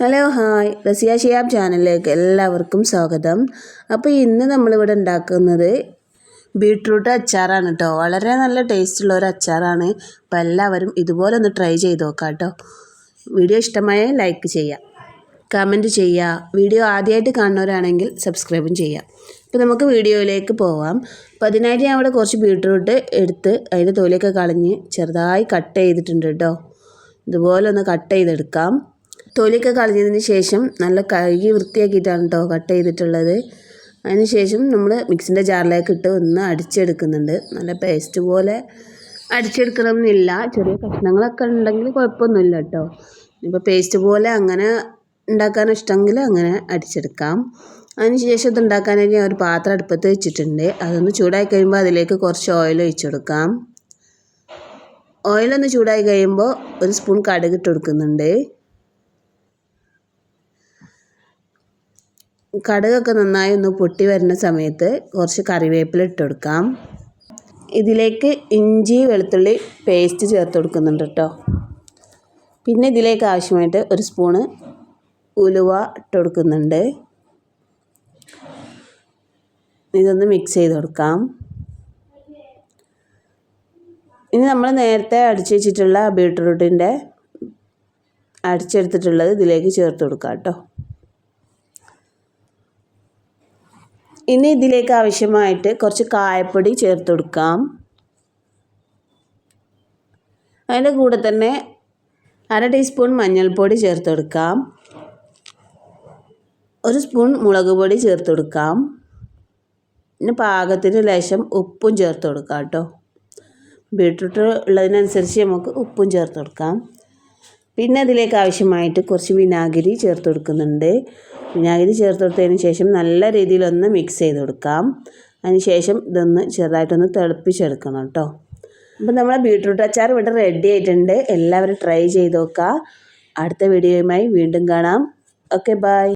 Hello hi. Raziya Shiyab ചാനലിലേക്ക് എല്ലാവർക്കും സ്വാഗതം. അപ്പോൾ ഇന്ന് നമ്മളിവിടെ ഉണ്ടാക്കുന്നത് ബീട്രൂട്ട് അച്ചാറാണ് കേട്ടോ. വളരെ നല്ല ടേസ്റ്റുള്ള ഒരു അച്ചാറാണ്. അപ്പോൾ എല്ലാവരും ഇതുപോലെ ഒന്ന് ട്രൈ ചെയ്ത് നോക്കാം കേട്ടോ. വീഡിയോ ഇഷ്ടമായ ലൈക്ക് ചെയ്യാം കമന്റ് ചെയ്യുക. വീഡിയോ ആദ്യമായിട്ട് കാണുന്നവരാണെങ്കിൽ സബ്സ്ക്രൈബും ചെയ്യാം അപ്പോൾ നമുക്ക് വീഡിയോയിലേക്ക് പോവാം. അപ്പോൾ അതിനായിട്ട് ഞാൻ അവിടെ കുറച്ച് ബീട്രൂട്ട് എടുത്ത് അതിന്റെ തൊലിയൊക്കെ കളഞ്ഞ് ചെറുതായി കട്ട് ചെയ്തിട്ടുണ്ട് കേട്ടോ. ഇതുപോലെ ഒന്ന് കട്ട് ചെയ്തെടുക്കാം. തൊലിയൊക്കെ കളഞ്ഞതിന് ശേഷം നല്ല കഴുകി വൃത്തിയാക്കിയിട്ടാണ് കേട്ടോ കട്ട് ചെയ്തിട്ടുള്ളത്. അതിന് ശേഷം നമ്മൾ മിക്സിന്റെ ജാറിലേക്ക് ഇട്ട് ഒന്ന് അടിച്ചെടുക്കുന്നുണ്ട്. നല്ല പേസ്റ്റ് പോലെ അടിച്ചെടുക്കണം എന്നില്ല ചെറിയ കഷ്ണങ്ങളൊക്കെ ഉണ്ടെങ്കിൽ കുഴപ്പമൊന്നുമില്ല കേട്ടോ ഇപ്പോൾ പേസ്റ്റ് പോലെ അങ്ങനെ ഉണ്ടാക്കാൻ ഇഷ്ടമെങ്കിൽ അങ്ങനെ അടിച്ചെടുക്കാം. അതിനുശേഷം ഇത് ഉണ്ടാക്കാനായിട്ട് ഞാൻ ഒരു പാത്രം അടുപ്പത്ത് വെച്ചിട്ടുണ്ട്. അതൊന്ന് ചൂടായി കഴിയുമ്പോൾ അതിലേക്ക് കുറച്ച് ഓയിൽ ഒഴിച്ചു കൊടുക്കാം. ഓയിലൊന്ന് ചൂടായി കഴിയുമ്പോൾ ഒരു സ്പൂൺ കടുക് ഇട്ട് കൊടുക്കുന്നുണ്ട്. കടുകൊക്കെ നന്നായി ഒന്ന് പൊട്ടി വരുന്ന സമയത്ത് കുറച്ച് കറിവേപ്പില ഇട്ട് കൊടുക്കാം. ഇതിലേക്ക് ഇഞ്ചി വെളുത്തുള്ളി പേസ്റ്റ് ചേർത്ത് കൊടുക്കുന്നുണ്ട് കേട്ടോ പിന്നെ ഇതിലേക്ക് ആവശ്യമായിട്ട് ഒരു സ്പൂണ് ഉലുവ ഇട്ട് കൊടുക്കുന്നുണ്ട്. ഇതൊന്ന് മിക്സ് ചെയ്ത് കൊടുക്കാം. ഇനി നമ്മൾ നേരത്തെ അടിച്ചു വെച്ചിട്ടുള്ള ബീട്രൂട്ടിന്റെ അടിച്ചെടുത്തിട്ടുള്ളത് ഇതിലേക്ക് ചേർത്ത് കൊടുക്കാം കേട്ടോ ഇനി ഇതിലേക്ക് ആവശ്യമായിട്ട് കുറച്ച് കായപ്പൊടി ചേർത്ത് കൊടുക്കാം. അതിന്റെ കൂടെ തന്നെ അര ടീസ്പൂൺ മഞ്ഞൾപ്പൊടി ചേർത്ത് കൊടുക്കാം. ഒരു സ്പൂൺ മുളക് പൊടി ചേർത്ത് കൊടുക്കാം. പിന്നെ പാകത്തിന് ലേശം ഉപ്പും ചേർത്ത് കൊടുക്കാം കേട്ടോ. ബീട്രൂട്ട് ഉള്ളതിനനുസരിച്ച് നമുക്ക് ഉപ്പും ചേർത്ത് കൊടുക്കാം. പിന്നെ അതിലേക്ക് ആവശ്യമായിട്ട് കുറച്ച് വിനാഗിരി ചേർത്ത് കൊടുക്കുന്നുണ്ട്. വിനാഗിരി ചേർത്ത് കൊടുത്തതിന് ശേഷം നല്ല രീതിയിലൊന്ന് മിക്സ് ചെയ്ത് കൊടുക്കാം. അതിന് ശേഷം ഇതൊന്ന് ചെറുതായിട്ടൊന്ന് തിളപ്പിച്ചെടുക്കണം കേട്ടോ. അപ്പോൾ നമ്മളെ ബീട്രൂട്ട് അച്ചാർ ഇവിടെ റെഡി ആയിട്ടുണ്ട്. എല്ലാവരും ട്രൈ ചെയ്ത് നോക്കുക. അടുത്ത വീഡിയോയുമായി വീണ്ടും കാണാം. Okay bye